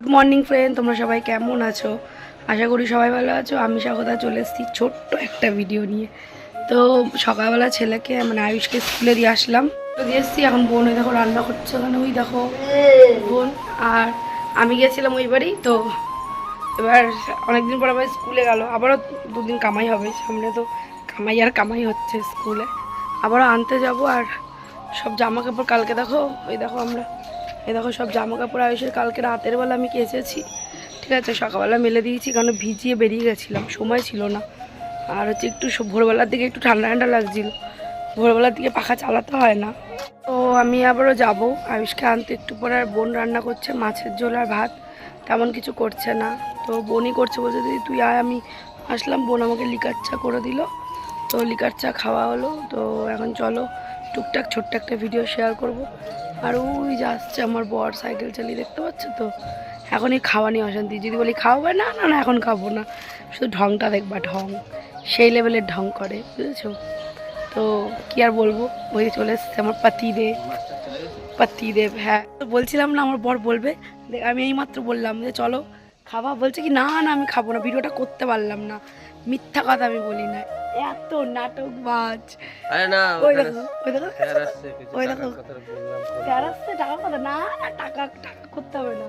Good morning friend তোমরা সবাই কেমন আছো? আশা করি সবাই ভালো আছো। আমি স্বাগতা, চলে এসেছি ছোট্ট একটা ভিডিও নিয়ে। তো সকালবেলা ছেলেকে মানে আয়ুষকে স্কুলে দিয়ে আসলাম। দিয়ে এসেছি, এখন বোন দেখো রান্না করছে ওখানে, ওই দেখো বোন। আর আমি গেছিলাম ওই বাড়ি, তো এবার অনেকদিন পর আবার স্কুলে গেল। আবারও দুদিন কামাই হবে, সামনে তো কামাই আর কামাই হচ্ছে স্কুলে। আবারও আনতে যাব, আর সব জামা কাপড় কালকে দেখো, ওই দেখো আমরা। এই দেখো সব জামা কাপড় আয়ুষের কালকে রাতের বেলা আমি কেচেছি। ঠিক আছে, সকালবেলা মেলে দিয়েছি কারণ ভিজিয়ে বেরিয়ে গেছিলাম, সময় ছিল না। আর হচ্ছে একটু ভোরবেলার দিকে একটু ঠান্ডা ঠান্ডা লাগছিল। ভোরবেলার দিকে পাখা চালাতে হয় না। তো আমি আবারও যাব। আয়ুষকে আনতে একটু পরে আর বোন রান্না করছে, মাছের ঝোল আর ভাত। তেমন কিছু করছে না। তো বোনই করছে, বলছে, দিদি, তুই আয়, আমি আসলাম। বোন আমাকে লিকার চা করে দিল। তো লিকার চা খাওয়া হলো। তো এখন চলো, টুকটাক ছোট্ট একটা ভিডিও শেয়ার করব। আর ওই যাচ্ছে আমার বর সাইকেল চালিয়ে, দেখতে পাচ্ছ তো? এখনই খাওয়া নিয়ে অশান্তি। যদি বলি খাওয়াবে না না না, এখন খাব না। শুধু ঢংটা দেখবা ঢং। সেই লেভেলের ঢং করে, বুঝেছ? তো কি আর বলব? ওই চলে এসছে আমার পাতিদেব। পাতিদেব হ্যাঁ। তো বলছিলাম না, আমার বর বলবে। আমি এই মাত্র বললাম যে চলো খাবা? বলছে কি না না আমি খাব না ভিডিওটা করতে পারলাম না। মিথ্যা কথা আমি বলি না। এত নাটক বাজ আরে না ওই দেখো ওই দেখো। ওই দেখো। টাকা কথা না না টাকা টাকা করতে হবে না।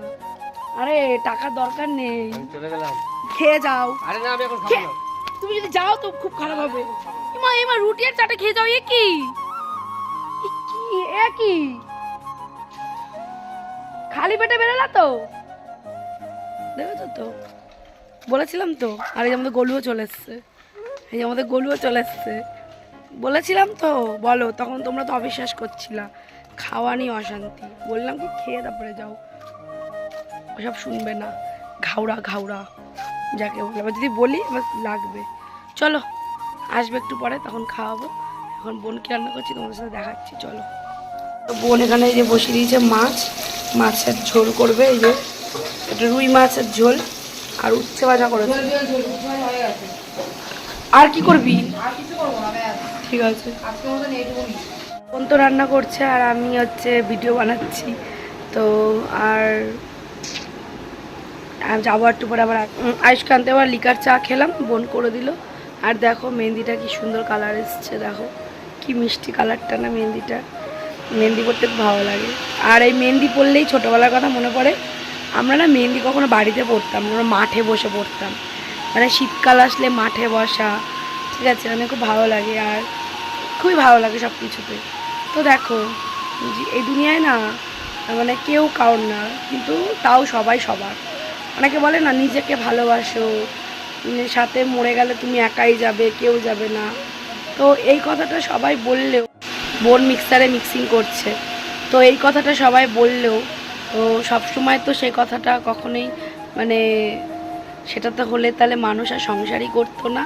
আরে টাকার দরকার নেই। চলে গেলাম। খেয়ে যাও। আরে না আমি এখন খাব না। তুমি যদি যাও তো খুব খারাপ হবে। এমা এমা রুটি আর চাটা খেয়ে যাও এ কি? কি এ কি? খালি পেটে বেরোলা তো? দেখেছ তো বলেছিলাম তো। আর এই আমাদের গলুও চলে এসছে। এই আমাদের গলুও চলে এসছে। বলেছিলাম তো, বলো, তখন তোমরা তো অবিশ্বাস করছিলা। খাওয়া নিয়ে অশান্তি। বললাম কি, খেয়ে তারপরে যাও। ওসব শুনবে না। ঘাউড়া ঘাউড়া, যাকে বলে। এবার যদি বলি, এবার লাগবে। চলো, আসবে একটু পরে, তখন খাওয়াবো। এখন বোন কি রান্না করছি, তোমাদের সাথে দেখাচ্ছি। চলো। বোন এখানে এই যে বসিয়ে দিয়েছে মাছ। মাছের ঝোল করবে, এই যে এটা রুই মাছের ঝোল আর উচ্ছে ভাজা করে আর কি করবি? ঠিক আছে। বোন তো রান্না করছে আর আমি হচ্ছে ভিডিও বানাচ্ছি। তো আর আর যাব একটু পরে আবার আয়ুষ্কান্তে আবার লিকার চা খেলাম বোন করে দিল। আর দেখো মেহেন্দিটা কি সুন্দর কালার এসছে দেখো। কি মিষ্টি কালারটা না মেহেন্দিটা। মেহেন্দি করতে ভালো লাগে। আর এই মেহেন্দি পরলেই ছোটোবেলার কথা মনে পড়ে। আমরা না মেহেন্দি কখনো বাড়িতে পড়তাম আমরা মাঠে বসে পড়তাম। মানে শীতকাল আসলে মাঠে বসা, ঠিক আছে মানে খুব ভালো লাগে আর খুবই ভালো লাগে সব কিছুতে তো দেখো এই দুনিয়ায় না মানে কেউ কারোর না, কিন্তু তাও সবাই সবার। অনেকে বলে না, নিজেকে ভালোবাসো সাথে মরে গেলে তুমি একাই যাবে, কেউ যাবে না। তো এই কথাটা সবাই বললেও, বোন মিক্সারে মিক্সিং করছে। তো এই কথাটা সবাই বললেও তো সবসময় তো সেই কথাটা কখনোই মানে সেটাতে হলে তাহলে মানুষ আর সংসারই করতো না।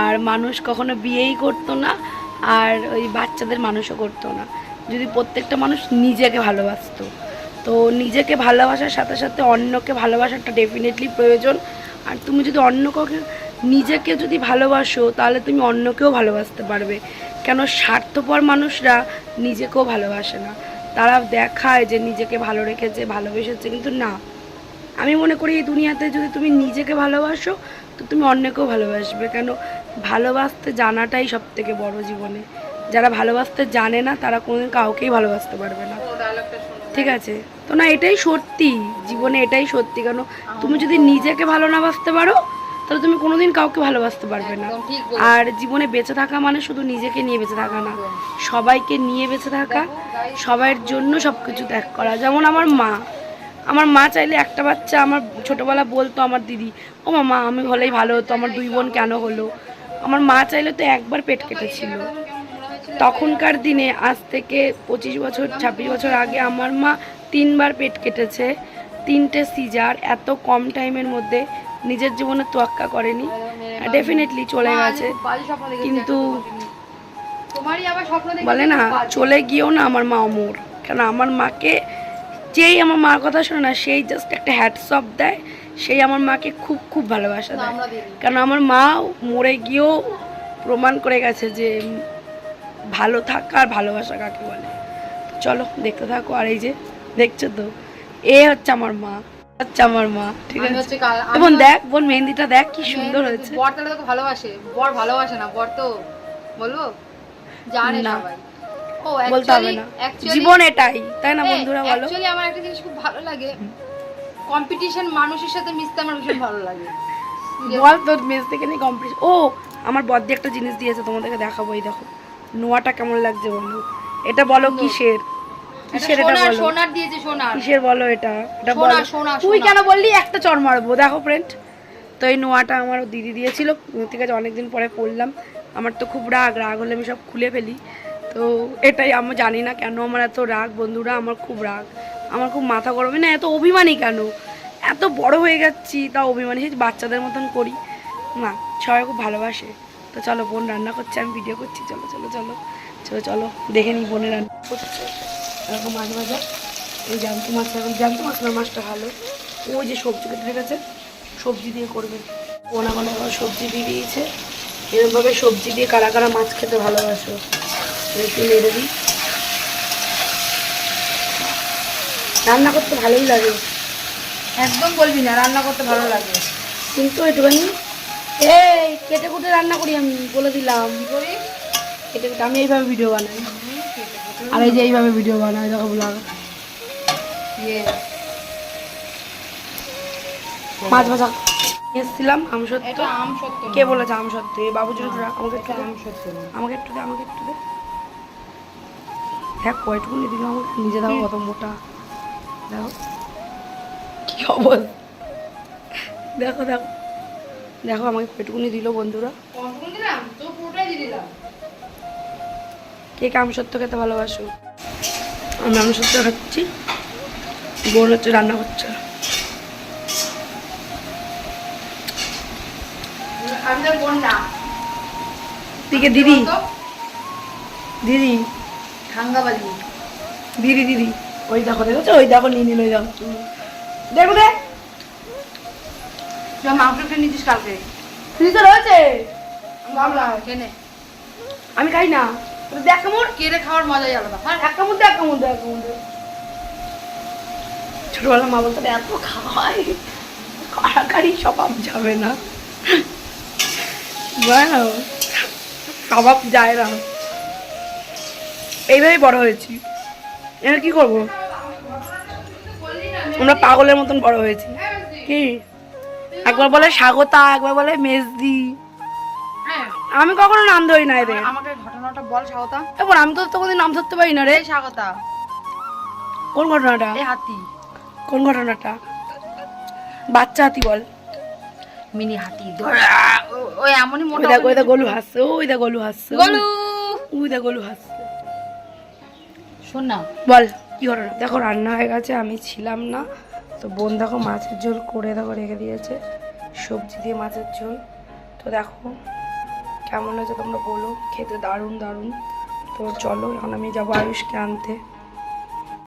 আর মানুষ কখনো বিয়েই করতো না, আর ওই বাচ্চাদের মানুষও করতো না। যদি প্রত্যেকটা মানুষ নিজেকে ভালোবাসতো। তো নিজেকে ভালোবাসার সাথে সাথে অন্যকে ভালোবাসাটা ডেফিনেটলি প্রয়োজন। আর তুমি যদি অন্য কাউকে, নিজেকে যদি ভালোবাসো, তাহলে তুমি অন্যকেও ভালোবাসতে পারবে। কেন স্বার্থপর মানুষরা নিজেকেও ভালোবাসে না। তারা দেখায় যে নিজেকে ভালো রেখেছে ভালোবেসেছে কিন্তু না। আমি মনে করি এই দুনিয়াতে যদি তুমি নিজেকে ভালোবাসো তো তুমি অন্যকেও ভালোবাসবে। কেন? ভালোবাসতে জানাটাই সব থেকে বড় জীবনে। যারা ভালোবাসতে জানে না তারা কোনোদিন কাউকেই ভালোবাসতে পারবে না। ঠিক আছে? তো না এটাই সত্যি। জীবনে এটাই সত্যি। কেন? তুমি যদি নিজেকে ভালো না বাসতে পারো তাহলে তুমি কোনোদিন কাউকে ভালোবাসতে পারবে না। আর জীবনে বেঁচে থাকা মানে শুধু নিজেকে নিয়ে বেঁচে থাকা না সবাইকে নিয়ে বেঁচে থাকা সবাইয়ের জন্য সব কিছু ত্যাগ করা। যেমন আমার মা আমার মা চাইলে একটা বাচ্চা আমার ছোটোবেলা বলতো আমার দিদি ও মা মা আমি হলেই ভালো হতো আমার দুই বোন কেন হলো? আমার মা চাইলে তো একবার পেট কেটেছিল। তখনকার দিনে আজ থেকে পঁচিশ বছর ছাব্বিশ বছর আগে আমার মা তিনবার পেট কেটেছে তিনটে সিজার এত কম টাইমের মধ্যে নিজের জীবনে তোয়াক্কা করেনি। ডেফিনেটলি চলে গেছে। কিন্তু বলে না চলে গিয়েও না আমার মা অমর। কেন আমার মাকে যেই আমার মার কথা শোনে না সেই জাস্ট একটা হ্যাটসঅপ দেয়। সেই আমার মাকে খুব খুব ভালোবাসা দেয়। কারণ আমার মা মরে গিয়েও প্রমাণ করে গেছে যে ভালো থাকা আর ভালোবাসা কাকে বলে। চলো দেখতে থাকো। আর এই যে দেখছ তো এ হচ্ছে আমার মা। আচ্ছা আমার মা ঠিক আছে। হচ্ছে কাল- এ আমি বোন দেখ বোন মেহেন্দিটা দেখ কি সুন্দর হয়েছে। বর তাহলে তোকে ভালোবাসে বর ভালোবাসে না বর তো বলব জানে না। ও বলতে জীবন এটাই তাই না বন্ধুরা বলো? অ্যাকচুয়ালি আমার একটা জিনিস খুব ভালো লাগে। কম্পিটিশন মানুষের সাথে মিশতে আমার ভীষণ ভালো লাগে। বল তোর মেজ থেকে নিয়ে কম্পিটিশন ও আমার বদ্দি একটা জিনিস দিয়েছে তোমাদেরকে দেখাবো এই দেখো। নোয়াটা কেমন লাগছে বন্ধু? এটা বলো কিসের? কিসের এটা বলো। সোনার দিয়েছে সোনার। কিসের বলো এটা? এটা বলো। তুই কেন বললি? একটা চর মারবো। দেখো ফ্রেন্ড তো এই নোয়াটা আমার দিদি দিয়েছিল। ঠিক আছে অনেকদিন পরে পড়লাম আমার তো খুব রাগ রাগ হলে আমি সব খুলে ফেলি। তো এটাই আমি জানি না কেন আমার এত রাগ বন্ধুরা আমার খুব রাগ। আমার খুব মাথা গরমে। না এত অভিমানী কেন? এত বড় হয়ে যাচ্ছি তা অভিমানী। সেই বাচ্চাদের মতন করি। না সবাই খুব ভালোবাসে। তো চলো বোন রান্না করছে আমি ভিডিও করছি। চলো চলো চলো। চলো চলো দেখে নিই বোনের রান্না। করছে এরকম মাছ ভাজা এই জ্যান্ত মাছ এখন জ্যান্ত মাছ না মাছটা ভালো। ওই যে সবজি কেটে রেখেছে সবজি দিয়ে করবে। কোনা কোনা আবার সবজি দিয়ে দিয়েছে। এরকমভাবে সবজি দিয়ে কারা কারা মাছ খেতে ভালোবাসো একটু নেড়ে দিই। রান্না করতে ভালোই লাগে। একদম বলবি না রান্না করতে ভালো লাগে। কিন্তু একটুখানি এই কেটে কুটে রান্না করি আমি বলে দিলাম। কেটে কুটে আমি এইভাবে ভিডিও বানাই। আর এই যে এইভাবে ভিডিও বানাই দেখো ব্লগ মাছ ভাজা এসেছিলাম আম সত্য। এটা আম সত্য কে বলেছে আম সত্য? এই বাবু যদি আমাকে একটু আম সত্য আমাকে একটু দে আমাকে একটু দে। দেখ কয়টুকুনি দিল আমাকে? নিজে দেখো কত মোটা। দেখো। কি অবস্থা? দেখো দেখো। দেখো আমাকে কয়টুকুনি দিল বন্ধুরা। দিলাম তো পুরোটাই দিয়ে দিলাম। কে কে আম সত্য খেতে ভালোবাসো? আমি আম সত্য খাচ্ছি বোন হচ্ছে রান্না করছে দিকে দিদি। দিদি। ঠাঙ্গাবাজি দিদি দিদি। ওই দেখো দেখেছ? ওই দেখো নিয়ে নিল ওই দেখো। দেখো দে। তুই মাংস খেয়ে নিচ্ছিস কালকে? ফ্রিজে রয়েছে? আমি খাই না। কেড়ে খাওয়ার মজাই আলাদা। হ্যাঁ এক কামড় এক কামড় এক কামড় ছোটবেলা মা বলতো এত খাওয়াই। কাড়াকাড়ি স্বভাব যাবে না। স্বভাব যায় না। এইভাবেই বড় হয়েছি। এবার কি করব? আমরা পাগলের মতন বড় হয়েছি। কি? একবার বলে স্বাগতা একবার বলে মেজদি। আমি কখনো নাম ধরি না এদের। আমাকে ঘটনাটা বল স্বাগতা এবার আমি তো তোমাদের নাম ধরতে পারি না রে। স্বাগতা কোন ঘটনাটা? এই হাতি। কোন ঘটনাটা? বাচ্চা হাতি বল। মিনি হাতি। ওই এমনই ওই মোটা দেখ ওই দেখ গলু হাসছে ওই দেখ গলু হাসছে গলু। ওই দেখ গলু হাসছে। শোন না। বল কি ঘটনা? দেখো রান্না হয়ে গেছে আমি ছিলাম না। তো বোন দেখো মাছের ঝোল করে দেখো রেখে দিয়েছে। সবজি দিয়ে মাছের ঝোল। তো দেখো কেমন হয়েছে তোমরা বলো? খেতে দারুণ দারুণ। তো চলো এখন আমি যাব আয়ুষকে আনতে।